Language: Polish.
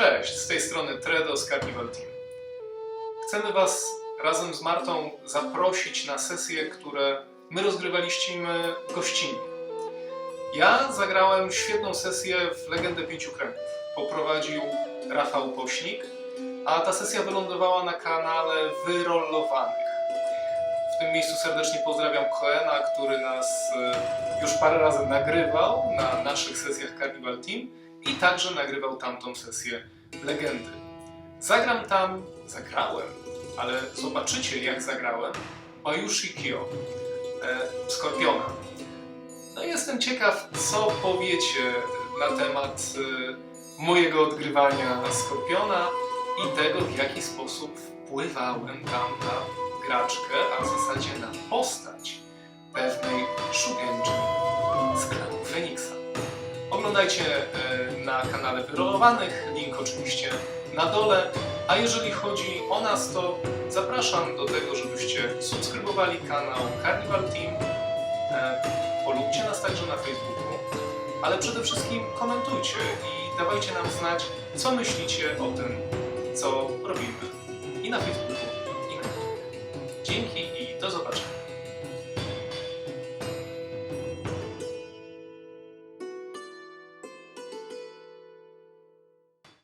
Cześć, z tej strony Tredo z Carnival Team. Chcemy Was razem z Martą zaprosić na sesje, które my rozgrywaliśmy gościnnie. Ja zagrałem świetną sesję w Legendę Pięciu Kręgów. Poprowadził Rafał Pośnik, a ta sesja wylądowała na kanale Wyrollowanych. W tym miejscu serdecznie pozdrawiam Koena, który nas e, już parę razy nagrywał na naszych sesjach Carnival Team i także nagrywał tamtą sesję Legendy. Zagram tam, zagrałem, ale zobaczycie jak zagrałem Bayushi Kyo, e, Skorpiona. No jestem ciekaw, co powiecie na temat e, mojego odgrywania Skorpiona i tego, w jaki sposób wpływałem tam na graczkę, a w zasadzie na postać pewnej Feniksa. Oglądajcie e, na kanale Wyrolowanych, link oczywiście na dole. A jeżeli chodzi o nas, to zapraszam do tego, żebyście subskrybowali kanał Carnival Team, e, polubcie nas także na Facebooku, ale przede wszystkim komentujcie i dawajcie nam znać, co myślicie o tym, co robimy i na Facebooku, i na YouTube. Dzięki